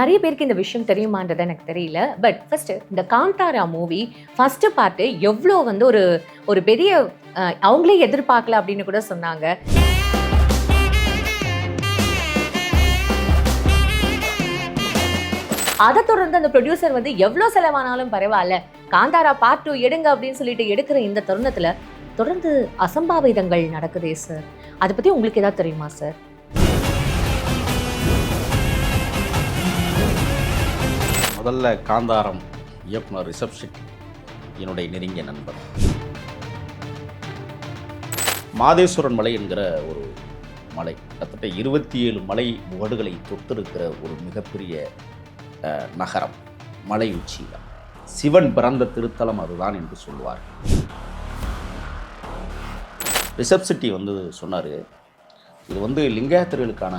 நிறைய பேருக்கு இந்த விஷயம் தெரியுமான்றது எனக்கு தெரியல. பட் ஃபர்ஸ்ட் இந்த காந்தாரா மூவி ஃபர்ஸ்ட் பார்ட்டு எவ்வளோ வந்து ஒரு ஒரு பெரிய அவங்களே எதிர்பார்க்கல அப்படின்னு கூட சொன்னாங்க. அதை தொடர்ந்து அந்த ப்ரொடியூசர் வந்து எவ்வளோ செலவானாலும் பரவாயில்ல. காந்தாரா பார்ட் டூ எடுங்க அப்படின்னு சொல்லிட்டு எடுக்கிற இந்த தருணத்தில் தொடர்ந்து அசம்பாவிதங்கள் நடக்குதே சார் அதை பற்றி உங்களுக்கு ஏதாவது தெரியுமா சார் முதல்ல காந்தாரம் இயக்குனர் ரிஷப் ஷெட்டி என்னுடைய நெருங்கிய நண்பர். மாதேஸ்வரன் மலை என்கிற ஒரு மலை கிட்டத்தட்ட இருபத்தி ஏழு மலை முகடுகளை தொட்டிருக்கிற ஒரு மிகப்பெரிய நகரம் மலை உச்சியில் சிவன் பிறந்த திருத்தலம் அதுதான் என்று சொல்லுவார் ரிஷப் சிட்டி வந்து சொன்னார் இது வந்து லிங்காயத்திரர்களுக்கான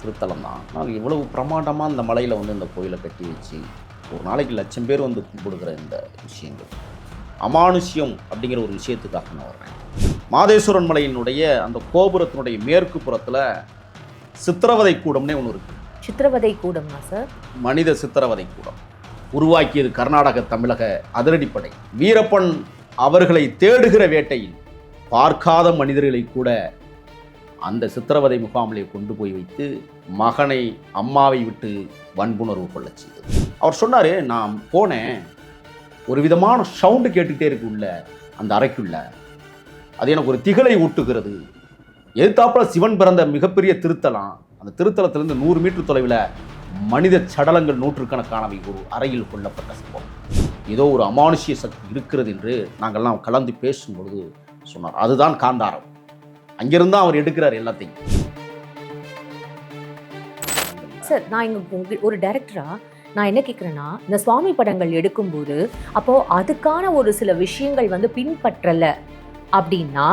திருத்தலம் தான். ஆனால் இவ்வளவு பிரமாண்டமாக இந்த மலையில் வந்து இந்த கோயிலை கட்டி வச்சு ஒரு நாளைக்கு லட்சம் பேர் வந்து கும்பிடுகிற இந்த விஷயங்கள். அமானுஷ்யம் அப்படிங்கிற ஒரு விஷயத்துக்காக நான் வர்றேன். மாதேஸ்வரன் மலையினுடைய அந்த கோபுரத்தினுடைய மேற்கு புறத்தில் சித்திரவதை கூடம்னே ஒன்று இருக்குது சித்திரவதை கூடமா சார்? மனித சித்திரவதை கூடம். உருவாக்கியது கர்நாடக தமிழக அதிரடிப்படை. வீரப்பன் அவர்களை தேடுகிற வேட்டையில் பார்க்காத மனிதர்களை கூட அந்த சித்திரவதை முகாமிலே கொண்டு போய் வைத்து மகனை அம்மாவை விட்டு வன்புணர்வு கொள்ள செய்தது. அவர் சொன்னார் நான் போனேன். ஒரு விதமான சவுண்டு கேட்டுக்கிட்டே இருக்கு உள்ள அந்த அறைக்குள்ள. அது எனக்கு ஒரு திகழை ஊட்டுகிறது. எதிர்த்தாப்புல சிவன் பிறந்த மிகப்பெரிய திருத்தலம். அந்த திருத்தலத்திலிருந்து நூறு மீட்டர் தொலைவில் மனித சடலங்கள் நூற்றுக்கணக்கானவை ஒரு அறையில் கொல்லப்பட்ட சம்பவம். ஏதோ ஒரு அமானுஷ்ய சக்தி இருக்கிறது என்று நாங்கள்லாம் கலந்து பேசும் பொழுது சொன்னார். அதுதான் காந்தாரம். அங்கிருந்து அவர் எடுக்கிறார் எல்லாத்தையும். சார் நான் இங்க ஒரு டைரக்டரா நான் என்ன கேட்குறேன்னா இந்த சுவாமி படங்கள் எடுக்கும்போது அப்போ அதுக்கான ஒரு சில விஷயங்கள் வந்து பின்பற்றல அப்படின்னா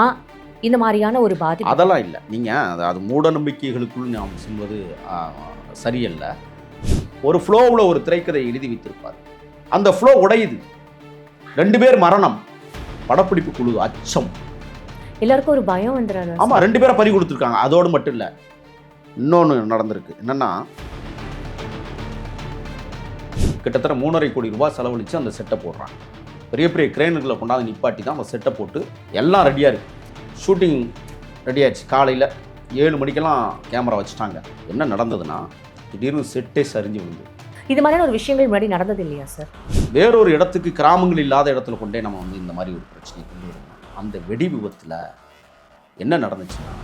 இந்த மாதிரியான ஒரு பாதிப்பு. அதெல்லாம் இல்லை. நீங்கள் அது அது மூட நம்பிக்கைகளுக்குள் நாம் சொல்வது சரியல்ல. ஒரு ஃப்ளோவில் ஒரு திரைக்கதை எழுதி வைத்திருப்பார். அந்த ஃப்ளோ உடையுது. ரெண்டு பேர் மரணம். படப்பிடிப்பு குழு அச்சம். எல்லாருக்கும் ஒரு பயம் வந்துடாது ஆமாம் ரெண்டு பேரை பறி கொடுத்துருக்காங்க. அதோடு மட்டும் இல்லை இன்னொன்று நடந்திருக்கு. என்னன்னா கிட்டத்தட்ட மூணரை கோடி ரூபாய் செலவழித்து அந்த செட்டை போடுறாங்க. பெரிய பெரிய கிரேனுகளை கொண்டாந்து நிப்பாட்டி தான் அந்த செட்டை போட்டு எல்லாம் ரெடியாக இருக்கு. ஷூட்டிங் ரெடி ஆயிடுச்சு. காலையில் ஏழு மணிக்கெல்லாம் கேமரா வச்சுட்டாங்க. என்ன நடந்ததுன்னா திடீர்னு செட்டே சரிஞ்சு விழுந்து. இது மாதிரியான ஒரு விஷயங்கள் முன்னாடி நடந்தது இல்லையா சார் வேறொரு இடத்துக்கு கிராமங்கள் இல்லாத இடத்துல கொண்டே நம்ம வந்து இந்த மாதிரி ஒரு பிரச்சனையை கொண்டு வரணும் அந்த வெடி விபத்தில் என்ன நடந்துச்சுன்னா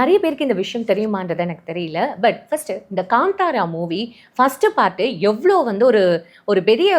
நிறைய பேருக்கு இந்த விஷயம் தெரியுமான்றது எனக்கு தெரியல. பட் ஃபஸ்ட்டு இந்த காந்தாரா மூவி ஃபஸ்ட்டு பார்ட்டு எவ்வளோ வந்து ஒரு ஒரு பெரிய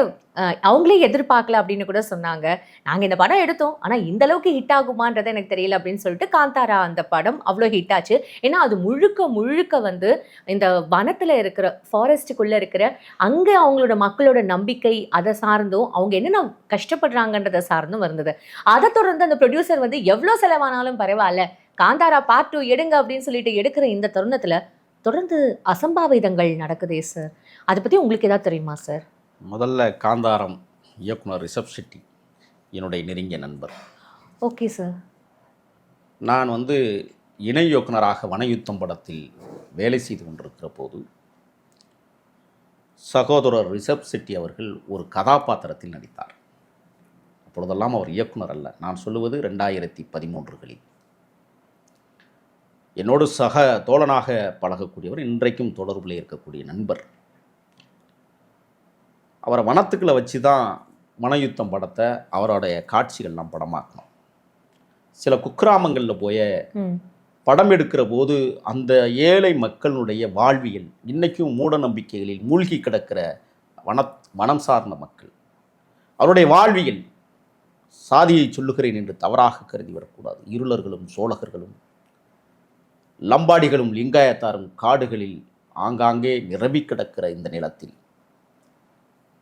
அவங்களே எதிர்பார்க்கல அப்படின்னு கூட சொன்னாங்க. நாங்கள் இந்த படம் எடுத்தோம் ஆனால் இந்த அளவுக்கு ஹிட் ஆகுமான்றது எனக்கு தெரியல அப்படின்னு சொல்லிட்டு காந்தாரா அந்த படம் அவ்வளோ ஹிட் ஆச்சு. ஏன்னா அது முழுக்க முழுக்க வந்து இந்த வனத்தில் இருக்கிற ஃபாரஸ்ட்டுக்குள்ளே இருக்கிற அங்கே அவங்களோட மக்களோட நம்பிக்கை அதை சார்ந்தும் அவங்க என்னென்ன கஷ்டப்படுறாங்கன்றதை சார்ந்தும் இருந்தது. அதை தொடர்ந்து அந்த ப்ரொடியூசர் வந்து எவ்வளோ செலவானாலும் பரவாயில்ல. காந்தாரா பார்ட் டூ எடுங்க அப்படின்னு சொல்லிட்டு எடுக்கிற இந்த தருணத்துல தொடர்ந்து அசம்பாவிதங்கள் நடக்குதே சார் அதை பத்தி உங்களுக்கு ஏதாவது தெரியுமா சார் முதல்ல காந்தாரம் இயக்குனர் ரிஷப் ஷெட்டி என்னுடைய நெருங்கிய நண்பர். ஓகே சார் நான் வந்து இணை இயக்குனராக வனயுத்தம் படத்தில் வேலை செய்து கொண்டிருக்கிற போது சகோதரர் ரிஷப் செட்டி அவர்கள் ஒரு கதாபாத்திரத்தில் நடித்தார். அப்பொழுதெல்லாம் அவர் இயக்குனர் அல்ல. நான் சொல்லுவது ரெண்டாயிரத்தி பதிமூன்றுகளில். என்னோடு சக தோழனாக பழகக்கூடியவர் இன்றைக்கும் தொடர்பில் இருக்கக்கூடிய நண்பர். அவரை வனத்துக்குள்ள வச்சு தான் வனயுத்தம் படத்தை அவருடைய காட்சிகள்லாம் படமாக்கணும். சில குக்கிராமங்களில் போய் படம் எடுக்கிற போது அந்த ஏழை மக்களுடைய வாழ்வியல் இன்னைக்கும் மூட நம்பிக்கைகளில் மூழ்கி கிடக்கிற வன வனம் சார்ந்த மக்கள் அவருடைய வாழ்வியல் சாதியை சொல்லுகிறேன் என்று தவறாக கருதி வரக்கூடாது. இருளர்களும் சோழகர்களும் லம்பாடிகளும் லிங்காயத்தாரும் காடுகளில் ஆங்காங்கே நிரம்பி கிடக்கிற இந்த நிலத்தில்.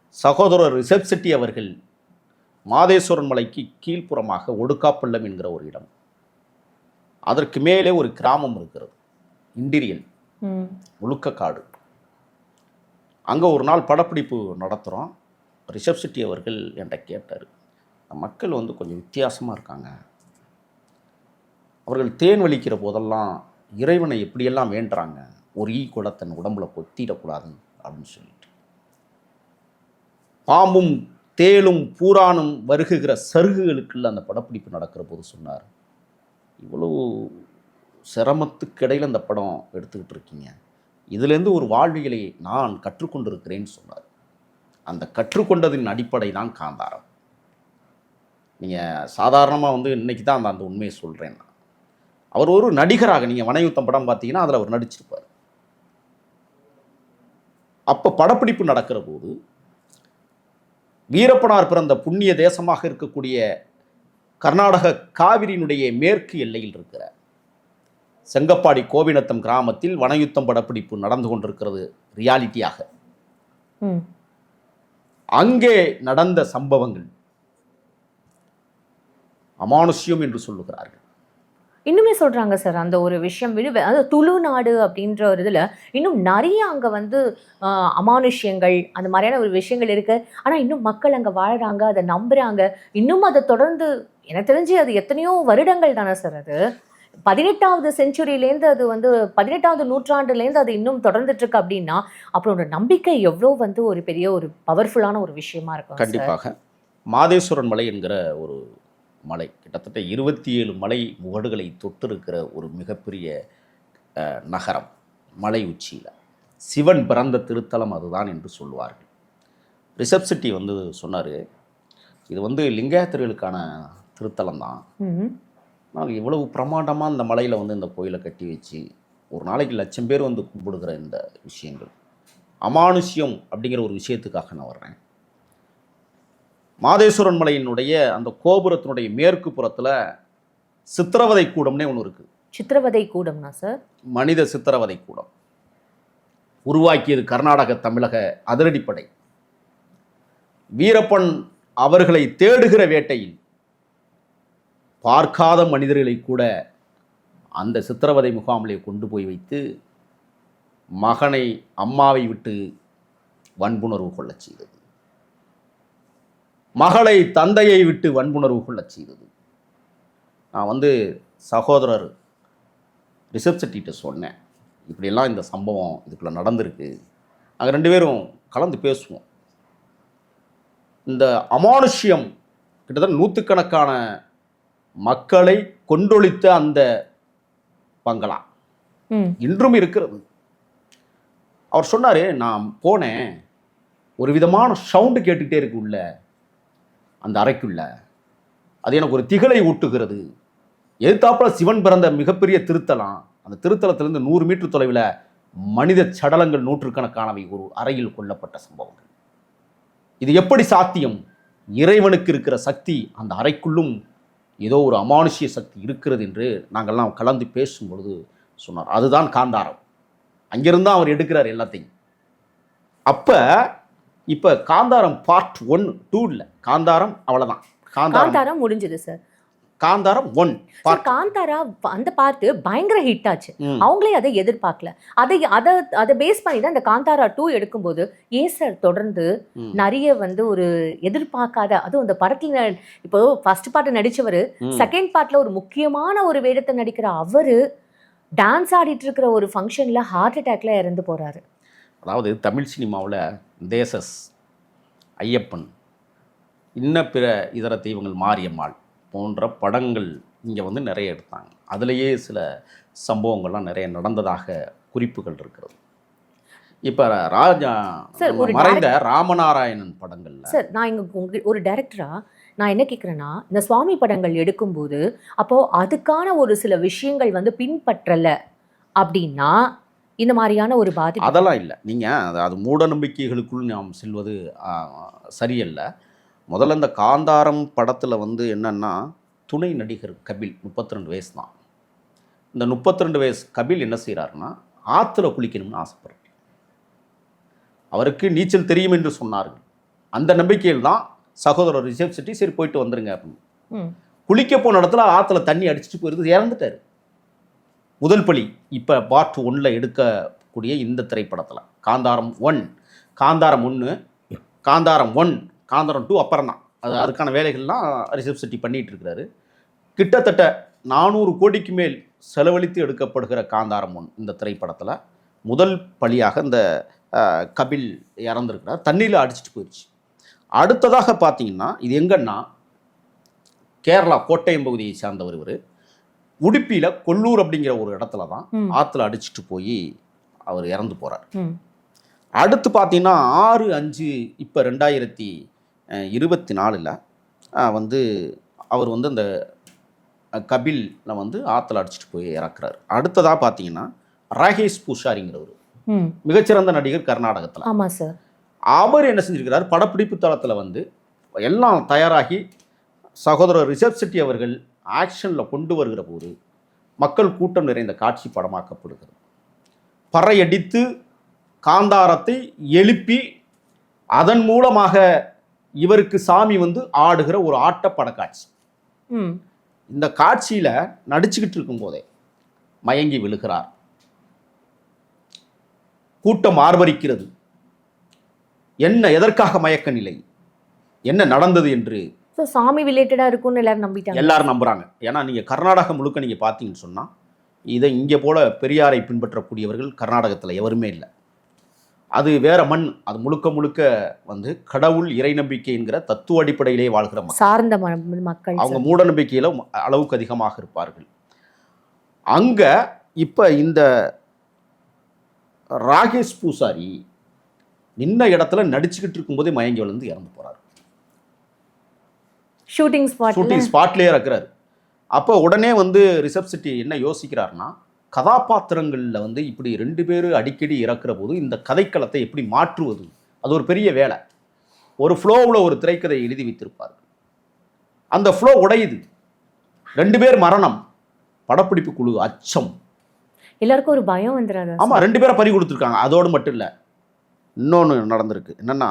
சகோதரர் ரிஷப் செட்டி அவர்கள் மாதேஸ்வரன் மலைக்கு கீழ்ப்புறமாக ஒடுக்காப்பள்ளம் என்கிற ஒரு இடம். அதற்கு மேலே ஒரு கிராமம் இருக்கிறது. இண்டிரியல் ம். முழுக்க காடு. அங்கே ஒரு நாள் படப்பிடிப்பு நடத்துகிறோம் ரிஷப் செட்டி அவர்கள் என்கிட்ட கேட்டார். மக்கள் வந்து கொஞ்சம் வித்தியாசமாக இருக்காங்க. அவர்கள் தேன் வலிக்கிற போதெல்லாம் இறைவனை எப்படியெல்லாம் வேண்டுறாங்க? ஒரு ஈ கூட தன் உடம்புல கொத்திடக்கூடாது அப்படின்னு சொல்லிட்டு. பாம்பும் தேலும் பூரானும் வருகுகிற சருகுகளுக்குள்ள அந்த படப்பிடிப்பு நடக்கிற போது சொன்னார் இவ்வளவு சிரமத்துக்கிடையில் அந்த படம் எடுத்துக்கிட்டு இருக்கீங்க. இதுலேருந்து ஒரு வாழ்வியலை நான் கற்றுக்கொண்டிருக்கிறேன்னு சொன்னார். அந்த கற்றுக்கொண்டதின் அடிப்படை தான் காந்தாரம். நீங்கள் சாதாரணமாக வந்து இன்னைக்கு தான் அந்த அந்த உண்மையை சொல்கிறேன் நான் அவர் ஒரு நடிகராக நீங்கள் வனயுத்தம் படம் பார்த்தீங்கன்னா அதில் அவர் நடிச்சிருப்பார். அப்போ படப்பிடிப்பு நடக்கிற போது வீரப்பனார் பிறந்த புண்ணிய தேசமாக இருக்கக்கூடிய கர்நாடக காவிரியினுடைய மேற்கு எல்லையில் இருக்கிற செங்கப்பாடி கோவிநத்தம் கிராமத்தில் வனயுத்தம் படப்பிடிப்பு நடந்து கொண்டிருக்கிறது ரியாலிட்டியாக. அங்கே நடந்த சம்பவங்கள் அமானுஷ்யம் என்று சொல்லுகிறார்கள். இன்னுமே சொல்றாங்க சார் அந்த ஒரு விஷயம் விழு அதாவது துளு நாடு அப்படின்ற ஒரு இதுல இன்னும் நிறைய அங்க வந்து ஆஹ், அமானுஷ்யங்கள் அந்த மாதிரியான ஒரு விஷயங்கள் இருக்கு. ஆனா இன்னும் மக்கள் அங்க வாழ்கிறாங்க அதை நம்புறாங்க. இன்னும் அதை தொடர்ந்து எனக்கு தெரிஞ்சு அது எத்தனையோ வருடங்கள் தானே சார் அது. பதினெட்டாவது செஞ்சுரியிலேருந்து அது வந்து பதினெட்டாவது நூற்றாண்டுலேருந்து அது இன்னும் தொடர்ந்துட்டு இருக்கு அப்படின்னா அப்புறம் ஒரு நம்பிக்கை எவ்வளோ வந்து ஒரு பெரிய ஒரு பவர்ஃபுல்லான ஒரு விஷயமா இருக்கும் கண்டிப்பாக. மாதேஸ்வரன் மலை என்கிற ஒரு மலை. கிட்டத்தட்ட இருபத்தி ஏழு மலை முகடுகளை தொட்டிருக்கிற ஒரு மிகப்பெரிய நகரம் மலை உச்சியில். சிவன் பிறந்த திருத்தலம் அதுதான் என்று சொல்லுவார்கள். ரிஷப் செட்டி வந்து சொன்னார் இது வந்து லிங்காயத்திரிகளுக்கான திருத்தலம் தான். ஆனால் இவ்வளவு பிரமாண்டமாக இந்த மலையில் வந்து இந்த கோயிலை கட்டி வச்சு ஒரு நாளைக்கு லட்சம் பேர் வந்து கும்பிடுகிற இந்த விஷயங்கள் அமானுஷ்யம் அப்படிங்கிற ஒரு விஷயத்துக்காக நான் வர்றேன். மாதேஸ்வரன் மலையினுடைய அந்த கோபுரத்தினுடைய மேற்கு புறத்தில் சித்திரவதை கூடம்னே ஒன்று இருக்குது சித்திரவதை கூடம்னா சார்? மனித சித்திரவதை கூடம். உருவாக்கியது கர்நாடக தமிழக அதிரடிப்படை. வீரப்பன் அவர்களை தேடுகிற வேட்டையில் பார்க்காத மனிதர்களை கூட அந்த சித்திரவதை முகாமிலே கொண்டு போய் வைத்து மகனை அம்மாவை விட்டு வன்புணர்வு கொள்ளச் செய்தது. மகளை தந்தையை விட்டு வன்புணர்வு கொள்ளச் செய்தது. நான் வந்து சகோதரர் ரிஷப் செட்டிகிட்ட சொன்னேன். இப்படியெல்லாம் இந்த சம்பவம் இதுக்குள்ளே நடந்திருக்கு. நாங்கள் ரெண்டு பேரும் கலந்து பேசுவோம். இந்த அமானுஷ்யம் கிட்டத்தட்ட நூற்றுக்கணக்கான மக்களை கொண்டொழித்த அந்த பங்களா. இன்றும் இருக்கிறது. அவர் சொன்னார் நான் போனேன். ஒரு விதமான சவுண்டு கேட்டுக்கிட்டே இருக்கு உள்ள. அந்த அறைக்குள்ள. அது எனக்கு ஒரு திகழை ஊட்டுகிறது. எதிர்த்தாப்புல சிவன் பிறந்த மிகப்பெரிய திருத்தலம். அந்த திருத்தலத்திலிருந்து நூறு மீட்டர் தொலைவில் மனித சடலங்கள் நூற்றுக்கணக்கானவை ஒரு அறையில் கொல்லப்பட்ட சம்பவங்கள். இது எப்படி சாத்தியம்? இறைவனுக்கு இருக்கிற சக்தி அந்த அறைக்குள்ளும் ஏதோ ஒரு அமானுஷ்ய சக்தி இருக்கிறது என்று நாங்கள்லாம் கலந்து பேசும் பொழுது சொன்னார். அதுதான் காந்தாரம். அங்கிருந்து தான் அவர் எடுக்கிறார் எல்லாத்தையும். அப்போ இப்போ காந்தாரம் பார்ட் ஒன் டூ இல்லை காந்தாரம் அவ்வளோதான் காந்தாரம் காந்தாரா முடிஞ்சது சார் காந்தாரம் ஒன் பார்ட் காந்தாரா அந்த பார்த்து பயங்கர ஹிட் ஆச்சு. அவங்களே அதை எதிர்பார்க்கல அதை அதை அதை பேஸ் பண்ணி தான் இந்த காந்தாரா டூ எடுக்கும்போது ஏன் சார் தொடர்ந்து. நிறைய வந்து ஒரு எதிர்பார்க்காத அதுவும் இந்த படத்துல இப்போ ஃபர்ஸ்ட் பார்ட் நடிச்சவர். செகண்ட் பார்ட்ல ஒரு முக்கியமான ஒரு வேடத்தை நடிக்கிற அவரு டான்ஸ் ஆடிட்டு இருக்கிற ஒரு ஃபங்க்ஷன்ல ஹார்ட் அட்டாக்ல இறந்து போறாரு அதாவது தமிழ் சினிமாவில் தேசஸ் ஐயப்பன் இன்ன பிற இதர தெய்வங்கள் மாரியம்மாள் போன்ற படங்கள் இங்கே வந்து நிறைய எடுத்தாங்க. அதுலேயே சில சம்பவங்கள்லாம் நிறைய நடந்ததாக குறிப்புகள் இருக்கிறது. இப்போ ராஜா சார், நம்ம ஒரு மறைந்த ராமநாராயணன் படங்கள்ல சார் நான் இங்க ஒரு டைரக்டரா நான் என்ன கேட்குறேன்னா இந்த சுவாமி படங்கள் எடுக்கும்போது அப்போ அதுக்கான ஒரு சில விஷயங்கள் வந்து பின்பற்றல அப்படின்னா இந்த மாதிரியான ஒரு பாதிப்பு. அதெல்லாம் இல்லை. நீங்கள் அது மூட நம்பிக்கைகளுக்குள் நாம் செல்வது சரியல்ல. முதல்ல இந்த காந்தாரம் படத்தில் வந்து என்னன்னா துணை நடிகர் கபில் முப்பத்தி ரெண்டு வயசு தான். இந்த முப்பத்தி ரெண்டு வயசு கபில் என்ன செய்கிறாருன்னா ஆற்றுல குளிக்கணும்னு ஆசைப்படுறார். அவருக்கு நீச்சல் தெரியும் என்று சொன்னார்கள். அந்த நம்பிக்கையில் தான் சகோதரர் ரிஷப் செட்டி சரி போயிட்டு வந்துருங்க அப்படின்னு. குளிக்க போன இடத்துல ஆற்றுல தண்ணி அடிச்சிட்டு போயிருந்து இறந்துட்டார். முதல் பலி இப்போ பார்ட் ஒன்ல எடுக்கக்கூடிய இந்த திரைப்படத்தில். காந்தாரம் ஒன் காந்தாரம் ஒன்று காந்தாரம் ஒன் காந்தாரம் டூ அப்புறம் தான். அது அதுக்கான வேலைகள்லாம் ரிஷப் செட்டி பண்ணிட்டு இருக்கிறாரு. கிட்டத்தட்ட நானூறு கோடிக்கு மேல் செலவழித்து எடுக்கப்படுகிற காந்தாரம் ஒன் இந்த திரைப்படத்தில். முதல் பலியாக இந்த கபில் இறந்துருக்கிறார். தண்ணியில் அடிச்சிட்டு போயிடுச்சு அடுத்ததாக பார்த்தீங்கன்னா இது எங்கன்னா கேரளா கோட்டயம் பகுதியை சார்ந்தவர் இவர். உடுப்பியில் கொல்லூர் அப்படிங்கிற ஒரு இடத்துல தான். ஆற்றுல அடிச்சிட்டு போய் அவர் இறந்து போகிறார். அடுத்து பார்த்தீங்கன்னா ஆறு அஞ்சு இப்போ ரெண்டாயிரத்தி இருபத்தி நாலில் வந்து அவர் வந்து அந்த கபில்ல வந்து ஆற்றுல அடிச்சிட்டு போய் இறக்குறாரு அடுத்ததாக பார்த்தீங்கன்னா ராகேஷ் பூஷாரிங்கிறவர். மிகச்சிறந்த நடிகர் கர்நாடகத்தில் ஆமா சார் அவர் என்ன செஞ்சிருக்கிறார் படப்பிடிப்பு தளத்தில் வந்து எல்லாம் தயாராகி சகோதரர் ரிஷப் செட்டி அவர்கள் ஆக்ஷனில் கொண்டு வருகிற போது மக்கள் கூட்டம் நிறைந்த காட்சி படமாக்கப்படுகிறது. பறையடித்து காந்தாரத்தை எழுப்பி அதன் மூலமாக இவருக்கு சாமி வந்து ஆடுகிற ஒரு ஆட்டப்பட காட்சி. ம். இந்த காட்சியில் நடிச்சுக்கிட்டு இருக்கும்போதே மயங்கி விழுகிறார். கூட்டம் ஆர்ப்பரிக்கிறது என்ன எதற்காக மயக்க நிலை? என்ன நடந்தது என்று ஸோ சாமி ரிலேட்டடா இருக்கும்னு எல்லாரும் நம்பிட்டாங்க. எல்லாரும் நம்புறாங்க. ஏன்னா நீங்க கர்நாடகம் முழுக்க நீங்க பார்த்தீங்கன்னு சொன்னா இதை இங்கே போல பெரியாரை பின்பற்றக்கூடியவர்கள் கர்நாடகத்தில் எவருமே இல்லை. அது வேற மண் அது முழுக்க முழுக்க வந்து கடவுள் இறை நம்பிக்கை என்கிற தத்துவ அடிப்படையிலே வாழ்கிற மக்கள் சார்ந்த மக்கள் அவங்க. மூட நம்பிக்கையில அளவுக்கு அதிகமாக இருப்பார்கள். அங்க இப்ப இந்த ராகேஷ் பூசாரி நின்ன இடத்துல நடிச்சுக்கிட்டு இருக்கும்போதே மயங்கி விழுந்து இறந்து போறாரு. ஷூட்டிங் ஸ்பாட்ல ஷூட்டிங் ஸ்பாட்லேயே இறக்குறாரு. அப்போ உடனே வந்து ரிஷப் செட்டி என்ன யோசிக்கிறாருன்னா கதாபாத்திரங்களில் வந்து இப்படி ரெண்டு பேர் அடிக்கடி இறக்குற போது இந்த கதைக்களத்தை எப்படி மாற்றுவது? அது ஒரு பெரிய வேலை. ஒரு ஃப்ளோவில் ஒரு திரைக்கதை எழுதி வைத்திருப்பார். அந்த ஃப்ளோ உடையுது. ரெண்டு பேர் மரணம். படப்பிடிப்பு குழு அச்சம். எல்லாருக்கும் ஒரு பயம் வந்துடாதா ஆமா ரெண்டு பேரை பறி கொடுத்துருக்காங்க. அதோடு மட்டும் இல்லை. இன்னொன்று நடந்திருக்கு. என்னன்னா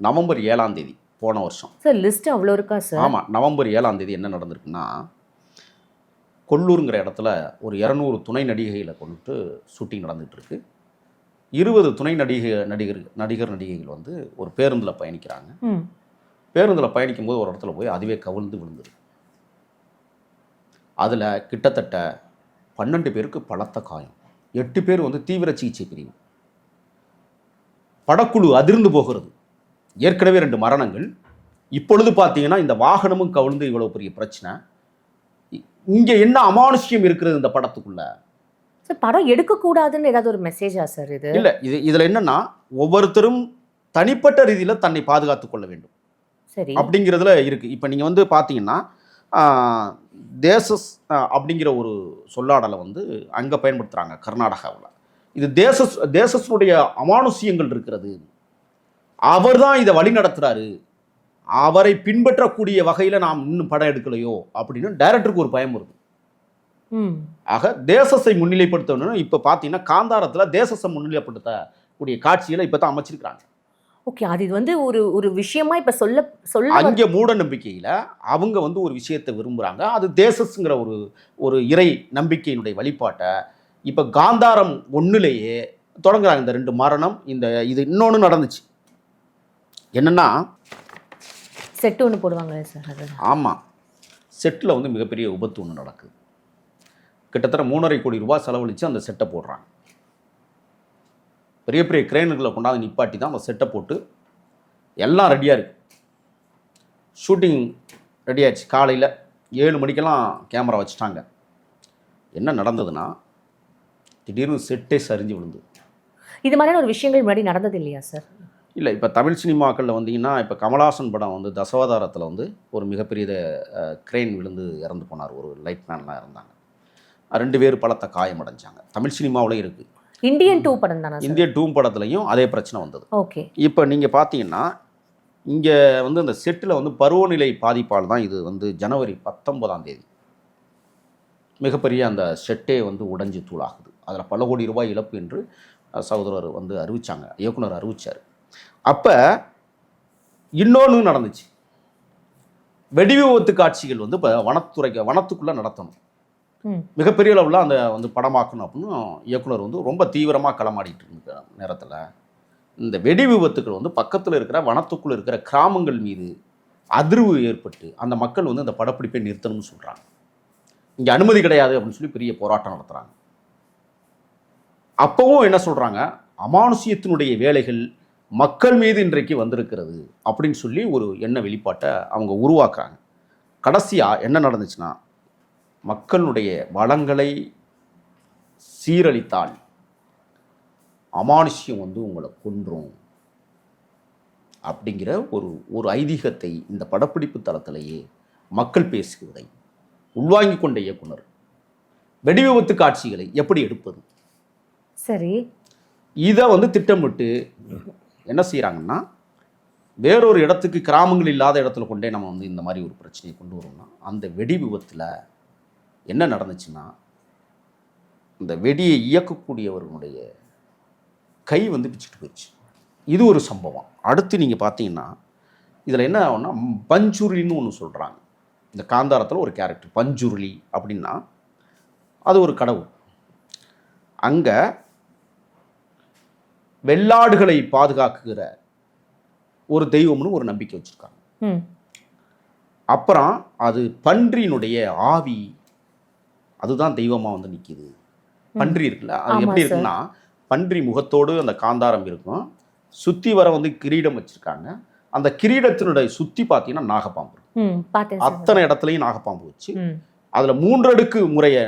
நவம்பர் ஏழாம் தேதி போன வருஷம். சார் லிஸ்ட் அவ்வளோ இருக்கா சார்? ஆமா நவம்பர் ஏழாம் தேதி என்ன நடந்திருக்குன்னா கொல்லூருங்கிற இடத்துல ஒரு இரநூறு துணை நடிகைகளை கொண்டுட்டு ஷூட்டிங் நடந்துட்டு இருக்கு இருபது துணை நடிகை நடிகர் நடிகர் நடிகைகள் வந்து ஒரு பேருந்தில் பயணிக்கிறாங்க. பேருந்தில் பயணிக்கும்போது ஒரு இடத்துல போய் அதுவே கவிழ்ந்து விழுந்துரு. அதில் கிட்டத்தட்ட பன்னெண்டு பேருக்கு பலத்த காயம். எட்டு பேர் வந்து தீவிர சிகிச்சை பிரிவு. படக்குழு அதிர்ந்து போகிறது. ஏற்கனவே ரெண்டு மரணங்கள். இப்பொழுது பார்த்தீங்கன்னா இந்த வாகனமும் கவிழ்ந்து இவ்வளோ பெரிய பிரச்சனை. இங்க என்ன அமானுஷ்யம் இருக்கிறது இந்த படத்துக்குள்ள? சார் படம் எடுக்கக்கூடாதுன்னு ஏதாவது ஒரு மெசேஜா சார் இது? இல்ல இது இதுல என்னன்னா ஒவ்வொருத்தரும் தனிப்பட்ட ரீதியில தன்னை பாதுகாத்துக் கொள்ள வேண்டும். சரி. அப்படிங்கிறதுல இருக்கு. இப்போ நீங்கள் வந்து பார்த்தீங்கன்னா ஆஹ், அப்படிங்கிற ஒரு சொல்லாடலை வந்து அங்கே பயன்படுத்துகிறாங்க கர்நாடகாவில். இது தேசஸ் தேசஸ்னுடைய அமானுஷ்யங்கள் இருக்கிறது. அவர் தான் இதை வழி நடத்துறாரு. அவரை பின்பற்றக்கூடிய வகையில் நாம் இன்னும் படம் எடுக்கலையோ அப்படின்னு டைரக்டருக்கு ஒரு பயம் வருது ம். ஆக தேசஸை முன்னிலைப்படுத்தணும் இப்போ பார்த்தீங்கன்னா காந்தாரத்தில் தேசஸை முன்னிலைப்படுத்தக்கூடிய காட்சிகளை இப்போ தான் அமைச்சிருக்கிறாங்க. ஓகே அது இது வந்து ஒரு ஒரு விஷயமா இப்ப சொல்ல சொல்ல அங்கே மூட நம்பிக்கையில் அவங்க வந்து ஒரு விஷயத்தை விரும்புகிறாங்க அது தேசஸ்ங்கிற ஒரு ஒரு இறை நம்பிக்கையினுடைய வழிபாட்டை இப்போ காந்தாரம் ஒன்றுலேயே தொடங்குறாங்க. இந்த ரெண்டு மரணம் இந்த இது இன்னொன்று நடந்துச்சு. என்னன்னா செட் ஒன்று போடுவாங்க சார் ஆமாம் செட்டில் வந்து மிகப்பெரிய விபத்து ஒன்று நடக்குது. கிட்டத்தட்ட மூணரை கோடி ரூபாய் செலவழித்து அந்த செட்டை போடுறாங்க. பெரிய பெரிய கிரேனுகளை கொண்டாந்து நிப்பாட்டி தான் அந்த செட்டை போட்டு எல்லாம் ரெடியாக இருக்கு. ஷூட்டிங் ரெடி ஆயிடுச்சு. காலையில் ஏழு மணிக்கெல்லாம் கேமரா வச்சுட்டாங்க. என்ன நடந்ததுன்னா திடீர்னு செட்டே சரிஞ்சு விழுந்து இது மாதிரியான ஒரு விஷயங்கள் முன்னாடி நடந்தது இல்லையா சார் இல்லை இப்போ தமிழ் சினிமாக்களில் வந்தீங்கன்னா இப்போ கமலஹாசன் படம் வந்து தசவதாரத்தில் வந்து ஒரு மிகப்பெரிய கிரெயின் விழுந்து இறந்து போனார். ஒரு லைட் மேன்லாம் இருந்தாங்க ரெண்டு பேர் பலத்த காயம் அடைஞ்சாங்க. தமிழ் சினிமாவிலே இருக்குது இந்தியன் டூ படம் தானா சார்? இந்திய டூம் படத்துலையும் அதே பிரச்சனை வந்தது. ஓகே. இப்போ நீங்கள் பார்த்தீங்கன்னா இங்கே வந்து அந்த செட்டில் வந்து பருவநிலை பாதிப்பால் தான் இது வந்து ஜனவரி பத்தொன்பதாம் தேதி. மிகப்பெரிய அந்த செட்டே வந்து உடைஞ்சு தூளாகுது. அதில் பல கோடி ரூபாய் இழப்பு என்று சகோதரர் வந்து அறிவிச்சாங்க. இயக்குனர் அறிவிச்சார். அப்போ இன்னொன்று நடந்துச்சு. வெடி விபத்து காட்சிகள் வந்து இப்போ வனத்துறைக்கு வனத்துக்குள்ளே நடத்தணும். மிகப்பெரிய அளவில் அந்த வந்து படமாக்கணும் அப்படின்னு இயக்குனர் வந்து ரொம்ப தீவிரமாக களமாடிட்டு இருந்த நேரத்தில் இந்த வெடி விபத்துக்கள் வந்து பக்கத்தில் இருக்கிற வனத்துக்குள்ள இருக்கிற கிராமங்கள் மீது அதிர்வு ஏற்பட்டு அந்த மக்கள் வந்து அந்த படப்பிடிப்பை நிறுத்தணும்னு சொல்கிறாங்க இங்கே அனுமதி கிடையாது அப்படின்னு சொல்லி பெரிய போராட்டம் நடத்துகிறாங்க அப்பவும் என்ன சொல்கிறாங்க அமானுஷ்யத்தினுடைய வேலைகள் மக்கள் மீது இன்றைக்கு வந்திருக்கிறது அப்படின்னு சொல்லி ஒரு எண்ண வெளிப்பாட்டை அவங்க உருவாக்குறாங்க. கடைசியாக என்ன நடந்துச்சுன்னா மக்களுடைய வளங்களை சீரழித்தால் அமானுஷ்யம் வந்து உங்களை கொன்றும் அப்படிங்கிற ஒரு ஒரு ஐதீகத்தை இந்த படப்பிடிப்பு தளத்திலேயே மக்கள் பேசுவதை உள்வாங்கிக் கொண்ட இயக்குனர். வெடி விபத்து காட்சிகளை எப்படி எடுப்பது? சரி. இதை வந்து திட்டமிட்டு என்ன செய்கிறாங்கன்னா வேறொரு இடத்துக்கு கிராமங்கள் இல்லாத இடத்துல கொண்டே நம்ம வந்து இந்த மாதிரி ஒரு பிரச்சனையை கொண்டு வரோம்னா அந்த வெடி விபத்தில் என்ன நடந்துச்சுன்னா இந்த வெடியை இயக்கக்கூடியவர்களுடைய கை வந்து பிச்சுட்டு போயிடுச்சு இது ஒரு சம்பவம். அடுத்து நீங்கள் பார்த்தீங்கன்னா இதில் என்ன ஆகும்னா பஞ்சுருளின்னு ஒன்று சொல்கிறாங்க இந்த காந்தாரத்தில் ஒரு கேரக்டர் பஞ்சுருளி அப்படின்னா அது ஒரு கடவுள். அங்கே வெள்ளாடுகளை பாதுகாக்குகிற ஒரு தெய்வம்னு ஒரு நம்பிக்கை வச்சுருக்காங்க. அப்புறம் அது பன்றியினுடைய ஆவி அதுதான் தெய்வமாக வந்து நிற்கிது பன்றி இருக்குல்ல அது எப்படி. இருக்குன்னா பன்றி முகத்தோடு அந்த காந்தாரம் இருக்கும். சுற்றி வர வந்து கிரீடம் வச்சுருக்காங்க. அந்த கிரீடத்தினுடைய சுற்றி பார்த்தீங்கன்னா நாகப்பாம்பு அத்தனை இடத்துலையும் நாகப்பாம்பு வச்சு அதில் மூன்றடுக்கு முறையை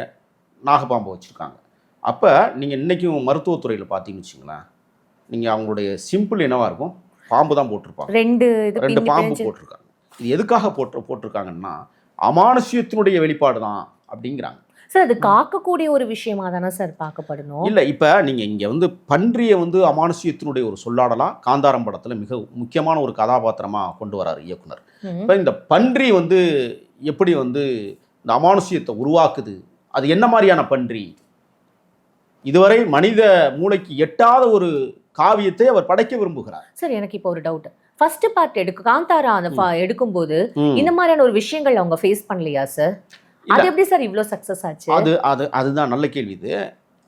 நாகப்பாம்பு வச்சுருக்காங்க. அப்போ நீங்கள் இன்றைக்கும் மருத்துவத்துறையில் பார்த்தீங்கன்னு வச்சுங்களேன் நீங்கள் அவங்களுடைய சிம்பிள் என்னவா இருக்கும்? பாம்பு தான் போட்டிருப்பாங்க. ரெண்டு ரெண்டு பாம்பு போட்டிருக்காங்க. இது எதுக்காக போட்டு போட்டிருக்காங்கன்னா அமானுஷ்யத்தினுடைய வெளிப்பாடு தான் அப்படிங்கிறாங்க. சார் அது காக்கக்கூடிய ஒரு விஷயமா தானே சார் பார்க்கப்படணும் இல்லை இப்போ நீங்கள் இங்கே வந்து பன்றியை வந்து அமானுஷ்யத்தினுடைய ஒரு சொல்லாடலாம் காந்தாரம் படத்தில் மிக முக்கியமான ஒரு கதாபாத்திரமாக கொண்டு வராரு இயக்குனர். இப்போ இந்த பன்றி வந்து எப்படி வந்து இந்த அமானுஷ்யத்தை உருவாக்குது? அது என்ன மாதிரியான பன்றி? இதுவரை மனித மூளைக்கு எட்டாத ஒரு காவியத்தை அவர் படைக்க விரும்புகிறார். சார் எனக்கு இப்போ ஒரு டவுட் ஃபர்ஸ்ட் பார்ட் எடுக்க காந்தாரா அந்த எடுக்கும்போது. இந்த மாதிரியான ஒரு விஷயங்கள் அவங்க ஃபேஸ் பண்ணலையா சார். அது எப்படி சார் இவ்ளோ சக்சஸ் ஆச்சு? அது அது அதுதான் நல்ல கேள்வி இது.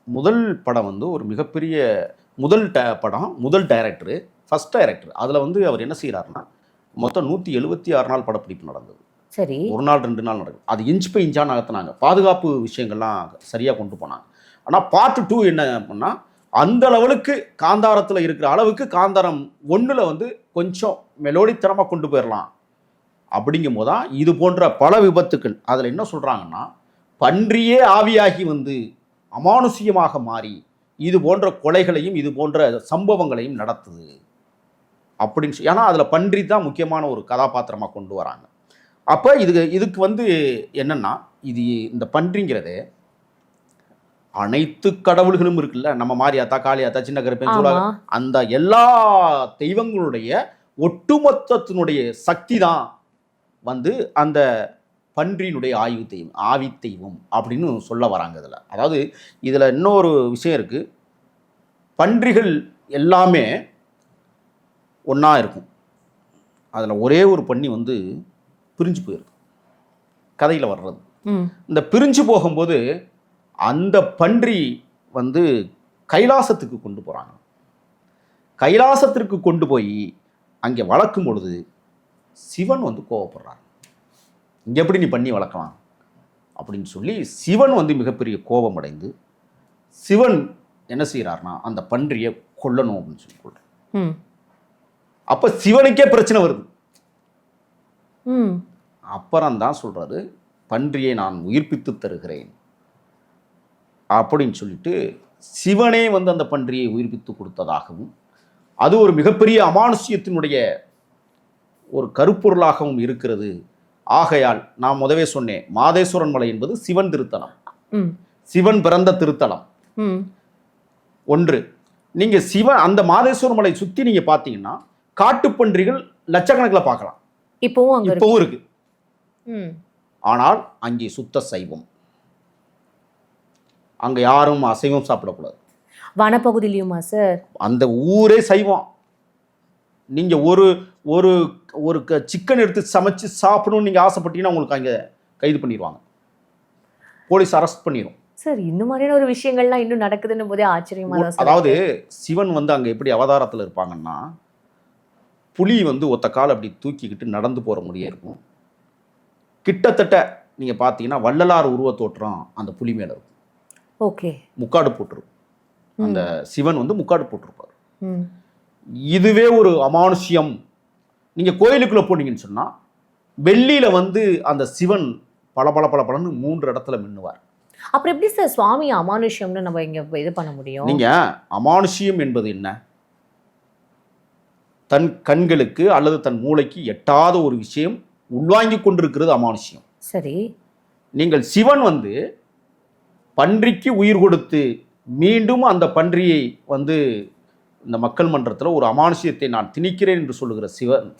முதல் படம் வந்து ஒரு மிகப்பெரிய முதல் ட படம் முதல் டைரக்டரு ஃபர்ஸ்ட் டைரக்டர் அதில் வந்து அவர் என்ன செய்கிறாருன்னா மொத்தம் நூற்றி எழுபத்தி ஆறு நாள் படப்பிடிப்பு நடந்தது. சரி. ஒரு நாள் ரெண்டு நாள் நடக்கும் அது இன்ச் பை இன்ச்சாக நகர்த்தினாங்க. பாதுகாப்பு விஷயங்கள்லாம் சரியாக கொண்டு போனாங்க. ஆனால் பார்ட் டூ என்ன அப்படின்னா அந்த லெவலுக்கு காந்தாரத்தில் இருக்கிற அளவுக்கு காந்தாரம் ஒன்றில் வந்து கொஞ்சம் மெலோடித்தனமாக கொண்டு போயிடலாம் அப்படிங்கும் போது தான் இது போன்ற பல விபத்துக்கள் அதில் என்ன சொல்கிறாங்கன்னா பன்றியே ஆவியாகி வந்து அமானுஷியமாக மாறி இது போன்ற கொலைகளையும் இது போன்ற சம்பவங்களையும் நடத்துது. அப்படின்னு சொல்லி ஏன்னா அதில் பன்றி தான் முக்கியமான ஒரு கதாபாத்திரமாக கொண்டு வராங்க. அப்போ இதுக்கு இதுக்கு வந்து என்னென்னா இது இந்த பன்றிங்கிறது அனைத்து கடவுள்களும் இருக்குல்ல. நம்ம மாரியாத்தா காளியாத்தா சின்ன கருப்பேன் ஆமா. சூழ அந்த எல்லா தெய்வங்களுடைய ஒட்டுமொத்தத்தினுடைய சக்தி தான் வந்து அந்த பன்றியினுடைய ஆய்வு தெய்வம் ஆவி தெய்வம் அப்படின்னு சொல்ல வராங்க இதில். அதாவது இதில் இன்னொரு விஷயம் இருக்குது பன்றிகள் எல்லாமே ஒன்றா இருக்கும். அதில் ஒரே ஒரு பன்னி வந்து பிரிஞ்சு போயிருக்கு. கதையில் வர்றது. இந்த பிரிஞ்சு போகும்போது அந்த பன்றி வந்து கைலாசத்துக்கு கொண்டு போகிறாங்க கைலாசத்திற்கு கொண்டு போய் அங்கே வளர்க்கும் பொழுது சிவன் வந்து கோவப்படுறாங்க இங்கே எப்படி நீ பண்ணி வளர்க்கலாம்? அப்படின்னு சொல்லி சிவன் வந்து மிகப்பெரிய கோபம் அடைந்து சிவன் என்ன செய்கிறாருன்னா அந்த பன்றியை கொல்லணும் அப்படின்னு சொல்லி கொள்றார் அப்போ சிவனுக்கே பிரச்சனை வருது. அப்புறம் தான் சொல்கிறாரு பன்றியை நான் உயிர்ப்பித்து தருகிறேன். அப்படின்னு சொல்லிட்டு சிவனே வந்து அந்த பன்றியை உயிர்ப்பித்து கொடுத்ததாகவும் அது ஒரு மிகப்பெரிய அமானுஷ்யத்தினுடைய ஒரு கருப்பொருளாகவும் இருக்கிறது. ஆகையால் நான் முதவே சொன்னேன் மாதேஸ்வரன் மலை என்பது சிவன் திருத்தலம். சிவன் பிறந்த திருத்தலம். ஒன்று நீங்கள் சிவன் அந்த மாதேஸ்வரன் மலை சுற்றி நீங்கள் பார்த்தீங்கன்னா காட்டுப்பன்றிகள் லட்சக்கணக்கில் பார்க்கலாம். இப்போவும் இப்போவும் இருக்கு. ஆனால் அங்கே சுத்த சைவம். அங்கே யாரும் அசைவம் சாப்பிடக்கூடாது. வனப்பகுதியிலையுமா சார்? அந்த ஊரே சைவம். நீங்கள் ஒரு ஒரு ஒரு சிக்கன் எடுத்து சமைச்சு சாப்பிடணும்னு நீங்கள் ஆசைப்பட்டீங்கன்னா உங்களுக்கு அங்கே கைது பண்ணிடுவாங்க. போலீஸ் அரெஸ்ட் பண்ணிடும் சார் இந்த மாதிரியான ஒரு விஷயங்கள்லாம் இன்னும் நடக்குதுன்னு போதே ஆச்சரியமா அதாவது சிவன் வந்து அங்கே எப்படி அவதாரத்தில் இருப்பாங்கன்னா புலி வந்து ஒத்த கால் அப்படி தூக்கிக்கிட்டு நடந்து போகிற முடியே இருக்கும். கிட்டத்தட்ட நீங்கள் பார்த்தீங்கன்னா வள்ளலார் உருவத் தோற்றம் அந்த புலி மேலே இருக்கும். ஓகே. முக்காடு போட்டிருக்கும். அந்த சிவன் வந்து முக்காடு போட்டிருப்பார். இதுவே ஒரு அமானுஷ்யம். நீங்கள் கோயிலுக்குள்ளே போனீங்கன்னு சொன்னால் வெள்ளியில் வந்து அந்த சிவன் பல பல பல பலன்னு மூன்று இடத்துல மின்னுவார். அப்புறம் எப்படி சார் சுவாமி அமானுஷ்யம்னு நம்ம இங்க இது பண்ண முடியும்? நீங்க அமானுஷ்யம் என்பது என்ன? தன் கண்களுக்கு அல்லது தன் மூளைக்கு எட்டாத ஒரு விஷயம் உள்வாங்கிக் கொண்டிருக்கிறது அமானுஷ்யம். சரி. நீங்கள் சிவன் வந்து பன்றிக்கு உயிர் கொடுத்து மீண்டும் அந்த பன்றியை வந்து இந்த மக்கள் மன்றத்தில் ஒரு அமானுஷ்யத்தை நான் திணிக்கிறேன் என்று சொல்லுகிற சிவன்.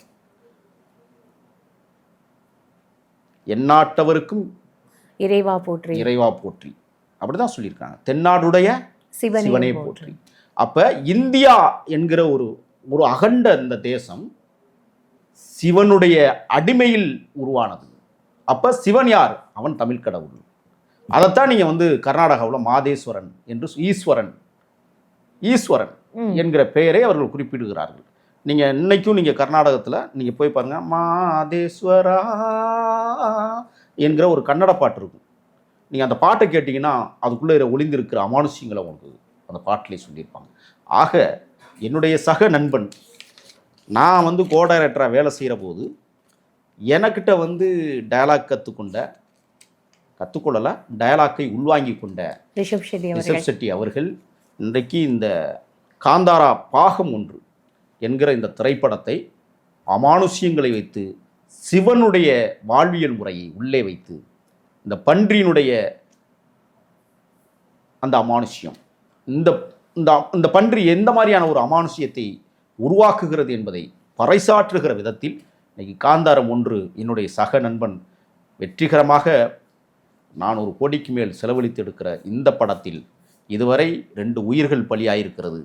எந்நாட்டவருக்கும் இறைவா போற்றி. இறைவா போற்றி. அப்படிதான் சொல்லியிருக்காங்க. தென்னாடுடைய சிவனே போற்றி. அப்ப இந்தியா என்கிற ஒரு ஒரு அகண்ட இந்த தேசம் சிவனுடைய அடிமையில் உருவானது. அப்ப சிவன் யார்? அவன் தமிழ் கடவுள். அதைத்தான் நீங்க வந்து கர்நாடகாவில் மாதேஸ்வரன் என்று ஈஸ்வரன். ஈஸ்வரன். என்கிற பெயரை அவர்கள் குறிப்பிடுகிறார்கள். நீங்க இன்னைக்கும் நீங்க கர்நாடகத்துல நீங்க போய் பாருங்க மாதேஸ்வரா என்கிற ஒரு கன்னட பாட்டு இருக்கும். நீங்க அந்த பாட்டை கேட்டீங்கன்னா அதுக்குள்ளே ஒளிந்திருக்கிற அமானுஷ்யங்களை உங்களுக்கு அந்த பாட்டிலே சொல்லியிருப்பாங்க. ஆக என்னுடைய சக நண்பன் நான் வந்து கோ டைரக்டராக வேலை செய்கிற போது எனக்கிட்ட வந்து டயலாக் கற்றுக்கொண்ட கற்றுக்கொள்ளலை டயலாக்கை உள்வாங்கி கொண்ட ரிஷப் செட்டி அவர்கள் இன்றைக்கு இந்த காந்தாரா பாகம் ஒன்று என்கிற இந்த திரைப்படத்தை அமானுஷ்யங்களை வைத்து சிவனுடைய வாழ்வியல் முறையை உள்ளே வைத்து இந்த பன்றியினுடைய அந்த அமானுஷ்யம் இந்த இந்த இந்த பன்றி எந்த மாதிரியான ஒரு அமானுஷ்யத்தை உருவாக்குகிறது என்பதை பறைசாற்றுகிற விதத்தில் இன்னைக்கு காந்தாரம் ஒன்று என்னுடைய சக நண்பன் வெற்றிகரமாக நான் ஒரு கோடிக்கு மேல் செலவழித்து எடுக்கிற இந்த படத்தில் இதுவரை ரெண்டு உயிர்கள் பலியாயிருக்கிறது.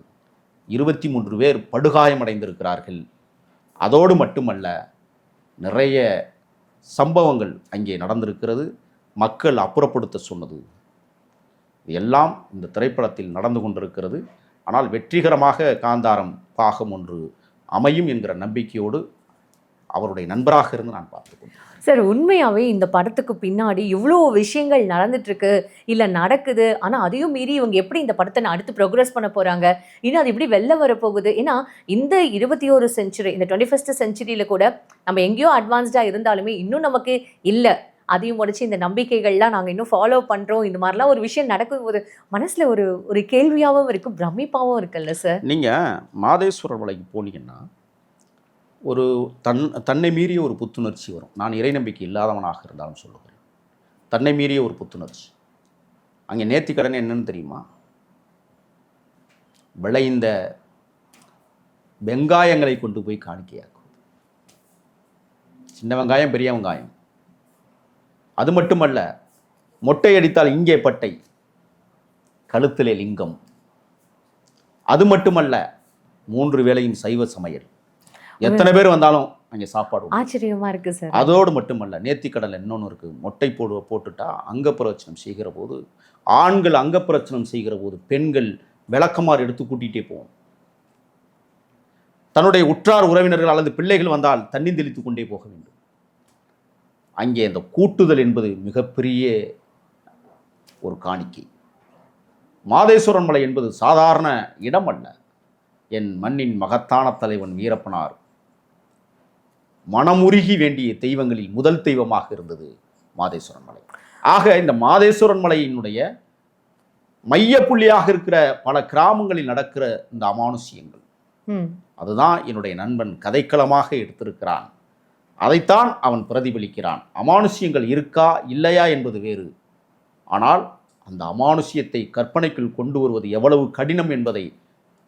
இருபத்தி மூன்று பேர் படுகாயமடைந்திருக்கிறார்கள். அதோடு மட்டுமல்ல நிறைய சம்பவங்கள் அங்கே நடந்திருக்கிறது. மக்கள் அப்புறப்படுத்த சொன்னது. இது எல்லாம் இந்த திரைப்படத்தில் நடந்து கொண்டிருக்கிறது. ஆனால் வெற்றிகரமாக காந்தாரம் பாகம் ஒன்று அமையும் என்கிற நம்பிக்கையோடு அவருடைய நண்பராக இருந்து நான் பார்த்துக்கொண்டேன் சார் உண்மையாவே இந்த படத்துக்கு பின்னாடி இவ்வளோ விஷயங்கள் நடந்துட்டு இருக்கு இல்ல நடக்குது ஆனா அதையும் மீறி இவங்க எப்படி இந்த படத்தை அடுத்து ப்ரோக்ரஸ் பண்ண போறாங்க? இன்னும் அது எப்படி வெளில வரப்போகுது? ஏன்னா இந்த இருபத்தி ஒரு செஞ்சுரி இந்த டுவெண்ட்டி ஃபஸ்ட் செஞ்சுரியில கூட நம்ம எங்கேயோ அட்வான்ஸ்டா இருந்தாலுமே இன்னும் நமக்கு இல்ல. அதையும் முடிச்சு இந்த நம்பிக்கைகள்லாம் நாங்க இன்னும் ஃபாலோ பண்றோம். இந்த மாதிரிலாம் ஒரு விஷயம் நடக்கும் போது மனசுல ஒரு ஒரு கேள்வியாவும் இருக்கும் பிரமிப்பாவும் இருக்குல்ல சார்? நீங்கள் மாதேஸ்வரர் மலைக்கு போனீங்கன்னா ஒரு தன் தன்னை மீறிய ஒரு புத்துணர்ச்சி வரும். நான் இறை நம்பிக்கை இல்லாதவனாக இருந்தாலும் சொல்லுகிறேன். தன்னை மீறிய ஒரு புத்துணர்ச்சி. அங்கே நேர்த்திக்கடன் என்னன்னு தெரியுமா? விளைந்த வெங்காயங்களை கொண்டு போய் காணிக்கையாக்கும். சின்ன வெங்காயம் பெரிய வெங்காயம். அது மட்டுமல்ல மொட்டை அடித்தால் இங்கே பட்டை கழுத்திலே லிங்கம். அது மட்டுமல்ல மூன்று வேளையும் சைவ சமையல். எத்தனை பேர் வந்தாலும் அங்கே சாப்பாடு. ஆச்சரியமா இருக்கு சார். அதோடு மட்டுமல்ல நேர்த்திக்கடல் இன்னொன்று இருக்கு. மொட்டை போடு போட்டுட்டா அங்கப்பிரச்சனம் செய்கிற போது ஆண்கள் அங்கப்பிரச்சனம் செய்கிற போது பெண்கள் விளக்கமாறு எடுத்து கூட்டிகிட்டே போவோம். தன்னுடைய உற்றார் உறவினர்கள் அல்லது பிள்ளைகள் வந்தால் தண்ணி தெளித்து கொண்டே போக வேண்டும். அங்கே அந்த கூட்டுதல் என்பது மிகப்பெரிய ஒரு காணிக்கை. மாதேஸ்வரன் மலை என்பது சாதாரண இடம் அல்ல என் மண்ணின் மகத்தான தலைவன் வீரப்பனார். மனமுருகி வேண்டிய தெய்வங்களில் முதல் தெய்வமாக இருந்தது மாதேஸ்வரன் மலை ஆக இந்த மாதேஸ்வரன் மலையினுடைய மையப்புள்ளியாக இருக்கிற பல கிராமங்களில் நடக்கிற இந்த அமானுஷ்யங்கள். அதுதான் என்னுடைய நண்பன் கதைக்களமாக எடுத்திருக்கிறான். அதைத்தான் அவன் பிரதிபலிக்கிறான். அமானுஷ்யங்கள் இருக்கா இல்லையா என்பது வேறு. ஆனால் அந்த அமானுஷ்யத்தை கற்பனைக்குள் கொண்டு வருவது எவ்வளவு கடினம் என்பதை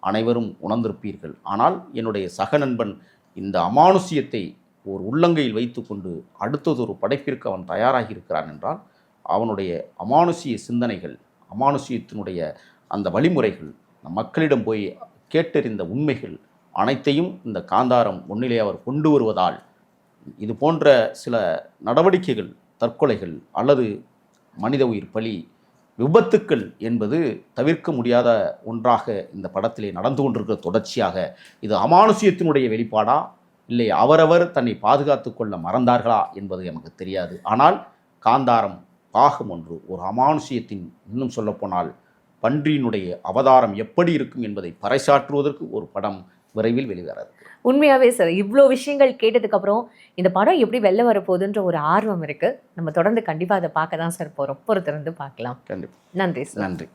அனைவரும் உணர்ந்திருப்பீர்கள். ஆனால் என்னுடைய சக நண்பன் இந்த அமானுஷ்யத்தை ஒரு உள்ளங்கையில் வைத்துக்கொண்டு அடுத்ததொரு படைப்பிற்கு அவன் தயாராகி இருக்கிறான் என்றால் அவனுடைய அமானுஷ்ய சிந்தனைகள் அமானுஷ்யத்தினுடைய அந்த வழிமுறைகள் மக்களிடம் போய் கேட்டறிந்த உண்மைகள் அனைத்தையும் இந்த காந்தாரம் ஒன்னிலே அவர் கொண்டு வருவதால் இது போன்ற சில நடவடிக்கைகள் தற்கொலைகள் அல்லது மனித உயிர் பலி விபத்துக்கள் என்பது தவிர்க்க முடியாத ஒன்றாக இந்த படத்திலே நடந்து கொண்டிருக்கிற தொடர்ச்சியாக இது அமானுஷியத்தினுடைய வெளிப்பாடா? இல்லை அவரவர் தன்னை பாதுகாத்து கொள்ள மறந்தார்களா என்பது எனக்கு தெரியாது. ஆனால் காந்தாரம் பாகம் ஒன்று ஒரு அமானுஷ்யத்தின் இன்னும் சொல்லப்போனால் பன்றியினுடைய அவதாரம் எப்படி இருக்கும் என்பதை பறைசாற்றுவதற்கு ஒரு படம் விரைவில் வெளிவராது உண்மையாவே சார் இவ்வளோ விஷயங்கள் கேட்டதுக்கு அப்புறம் இந்த படம் எப்படி வெளில வரப்போகுதுன்ற ஒரு ஆர்வம் இருக்கு. நம்ம தொடர்ந்து கண்டிப்பா அதை பார்க்க தான் சார் போறோம். பொறுத்திருந்து பார்க்கலாம். கண்டிப்பாக நன்றி சார். நன்றி.